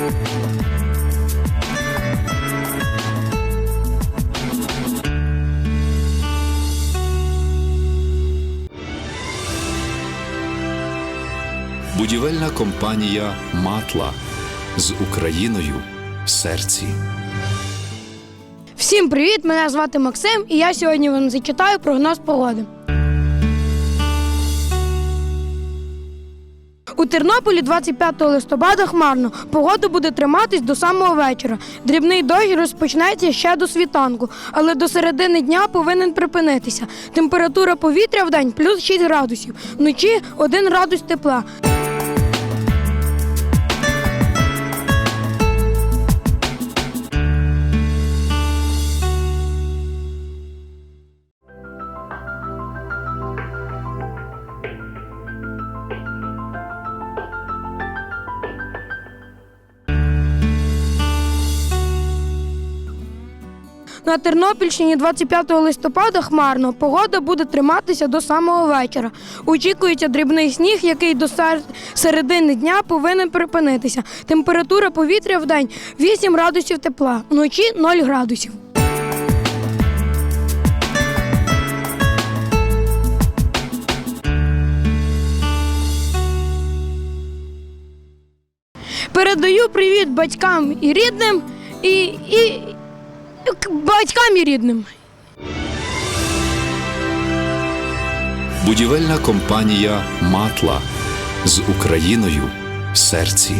Будівельна компанія Матла з Україною в серці. Всім привіт! Мене звати Максим, і я сьогодні вам зачитаю прогноз погоди. У Тернополі 25 листопада хмарно. Погода буде триматись до самого вечора. Дрібний дощ розпочнеться ще до світанку, але до середини дня повинен припинитися. Температура повітря в день плюс 6 градусів, вночі 1 градус тепла. На Тернопільщині 25 листопада хмарно. Погода буде триматися до самого вечора. Очікується дрібний сніг, який до середини дня повинен припинитися. Температура повітря в день 8 градусів тепла, вночі 0 градусів. Передаю привіт батькам і рідним і, і, К батькам і рідним. Будівельна компанія Матла з Україною в серці.